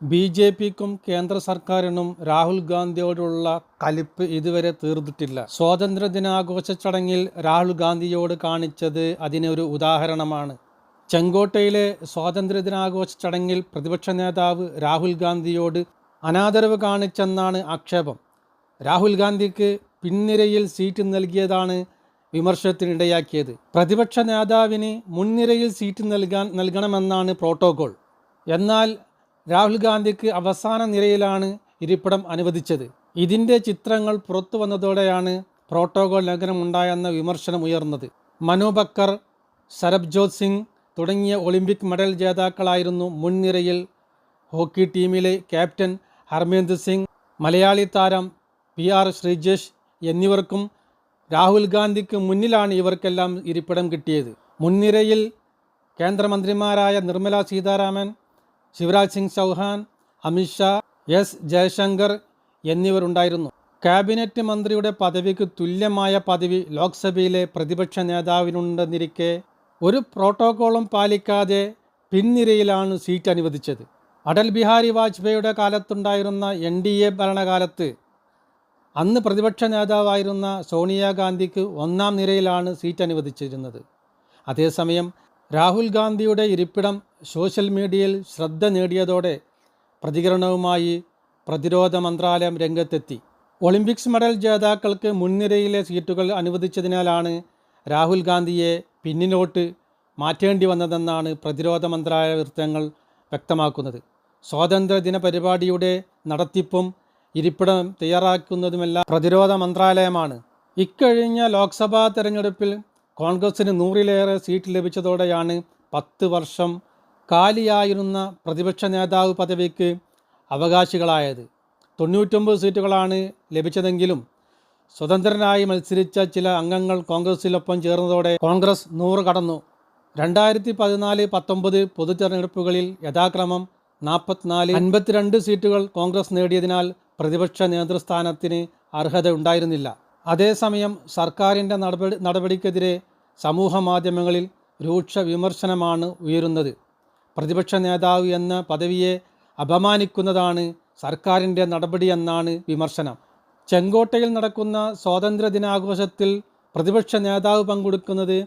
B J പിക്കും കേന്ദ്ര സർക്കാരിനും രാഹുൽ ഗാന്ധിയോടുള്ള കലിപ്പ് ഇതുവരെ തീർന്നിട്ടില്ല. സ്വാതന്ത്ര്യ ദിനാഘോഷ ചടങ്ങിൽ രാഹുൽ ഗാന്ധിയോട് കാണിച്ചത് അതിനൊരു ഉദാഹരണമാണ്. ചെങ്കോട്ടയിലെ സ്വാതന്ത്ര്യ ദിനാഘോഷ ചടങ്ങിൽ പ്രതിപക്ഷ നേതാവ് രാഹുൽ ഗാന്ധിയോട് അനാദരവ് കാണിച്ചെന്നാണ് ആക്ഷേപം. രാഹുൽ ഗാന്ധിക്ക് പിൻനിരയിൽ സീറ്റ് നൽകിയതാണ് വിമർശനത്തിനിടയാക്കിയത്. പ്രതിപക്ഷ നേതാവിന് മുൻനിരയിൽ സീറ്റ് നൽകാൻ നൽകണമെന്നാണ് പ്രോട്ടോകോൾ. എന്നാൽ രാഹുൽ ഗാന്ധിക്ക് അവസാന നിരയിലാണ് ഇരിപ്പിടം അനുവദിച്ചത്. ഇതിന്റെ ചിത്രങ്ങൾ പുറത്തു വന്നതോടെയാണ് പ്രോട്ടോകോൾ ലംഘനമുണ്ടായെന്ന വിമർശനം ഉയർന്നത്. മനു ബക്കർ സരബ്ജോത് സിംഗ് തുടങ്ങിയ ഒളിമ്പിക് മെഡൽ ജേതാക്കളായിരുന്നു മുൻനിരയിൽ ഹോക്കി ടീമിലെ ക്യാപ്റ്റൻ ഹർമേന്ദർ സിംഗ് മലയാളി താരം പി ആർ ശ്രീജേഷ് എന്നിവർക്കും രാഹുൽ ഗാന്ധിക്ക് മുന്നിലാണ് ഇവർക്കെല്ലാം ഇരിപ്പിടം കിട്ടിയത്. മുൻനിരയിൽ കേന്ദ്രമന്ത്രിമാരായ നിർമ്മല സീതാരാമൻ ശിവരാജ് സിംഗ് ചൗഹാൻ അമിത്ഷാ എസ് ജയശങ്കർ എന്നിവരുണ്ടായിരുന്നു. ക്യാബിനറ്റ് മന്ത്രിയുടെ പദവിക്ക് തുല്യമായ പദവി ലോക്സഭയിലെ പ്രതിപക്ഷ നേതാവിനുണ്ടെന്നിരിക്കെ ഒരു പ്രോട്ടോകോളും പാലിക്കാതെ പിൻനിരയിലാണ് സീറ്റ് അനുവദിച്ചത്. അടൽ ബിഹാരി വാജ്പേയിയുടെ കാലത്തുണ്ടായിരുന്ന എൻ ഡി എ ഭരണകാലത്ത് അന്ന് പ്രതിപക്ഷ നേതാവായിരുന്ന സോണിയാഗാന്ധിക്ക് ഒന്നാം നിരയിലാണ് സീറ്റ് അനുവദിച്ചിരുന്നത്. അതേസമയം രാഹുൽ ഗാന്ധിയുടെ ഇരിപ്പിടം സോഷ്യൽ മീഡിയയിൽ ശ്രദ്ധ നേടിയതോടെ പ്രതികരണവുമായി പ്രതിരോധ മന്ത്രാലയം രംഗത്തെത്തി. ഒളിമ്പിക്സ് മെഡൽ ജേതാക്കൾക്ക് മുൻനിരയിലെ സീറ്റുകൾ അനുവദിച്ചതിനാലാണ് രാഹുൽ ഗാന്ധിയെ പിന്നിലോട്ട് മാറ്റേണ്ടി വന്നതെന്നാണ് പ്രതിരോധ മന്ത്രാലയ വൃത്തങ്ങൾ വ്യക്തമാക്കുന്നത്. സ്വാതന്ത്ര്യദിന പരിപാടിയുടെ നടത്തിപ്പും ഇരിപ്പിടം തയ്യാറാക്കുന്നതുമെല്ലാം പ്രതിരോധ മന്ത്രാലയമാണ്. ഇക്കഴിഞ്ഞ ലോക്സഭാ തെരഞ്ഞെടുപ്പിൽ കോൺഗ്രസിന് നൂറിലേറെ സീറ്റ് ലഭിച്ചതോടെയാണ് പത്ത് വർഷം കാലിയായിരുന്ന പ്രതിപക്ഷ നേതാവ് പദവിക്ക് അവകാശികളായത്. തൊണ്ണൂറ്റൊമ്പത് സീറ്റുകളാണ് ലഭിച്ചതെങ്കിലും സ്വതന്ത്രനായി മത്സരിച്ച ചില അംഗങ്ങൾ കോൺഗ്രസിലൊപ്പം ചേർന്നതോടെ കോൺഗ്രസ് നൂറ് കടന്നു. രണ്ടായിരത്തി പതിനാല് പത്തൊമ്പത് പൊതു തെരഞ്ഞെടുപ്പുകളിൽ യഥാക്രമം നാൽപ്പത്തിനാല് അൻപത്തിരണ്ട് സീറ്റുകൾ കോൺഗ്രസ് നേടിയതിനാൽ പ്രതിപക്ഷ നേതൃസ്ഥാനത്തിന് അർഹത ഉണ്ടായിരുന്നില്ല അതേസമയം സർക്കാരിന്റെ നടപടി നടപടിക്കെതിരെ സമൂഹ മാധ്യമങ്ങളിൽ രൂക്ഷ വിമർശനമാണ് ഉയരുന്നത്. പ്രതിപക്ഷ നേതാവ് എന്ന പദവിയെ അപമാനിക്കുന്നതാണ് സർക്കാരിന്റെ നടപടിയെന്നാണ് വിമർശനം. ചെങ്കോട്ടയിൽ നടക്കുന്ന സ്വാതന്ത്ര്യ ദിനാഘോഷത്തിൽ പ്രതിപക്ഷ നേതാവ് പങ്കെടുക്കുന്നത്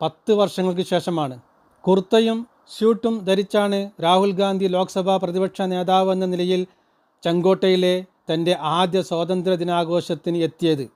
പത്ത് വർഷങ്ങൾക്ക് ശേഷമാണ്. കുർത്തയും സ്യൂട്ടും ധരിച്ചാണ് രാഹുൽ ഗാന്ധി ലോക്സഭാ പ്രതിപക്ഷ നേതാവ് എന്ന നിലയിൽ ചെങ്കോട്ടയിലെ തന്റെ ആദ്യ സ്വാതന്ത്ര്യ ദിനാഘോഷത്തിന് എത്തിയത്.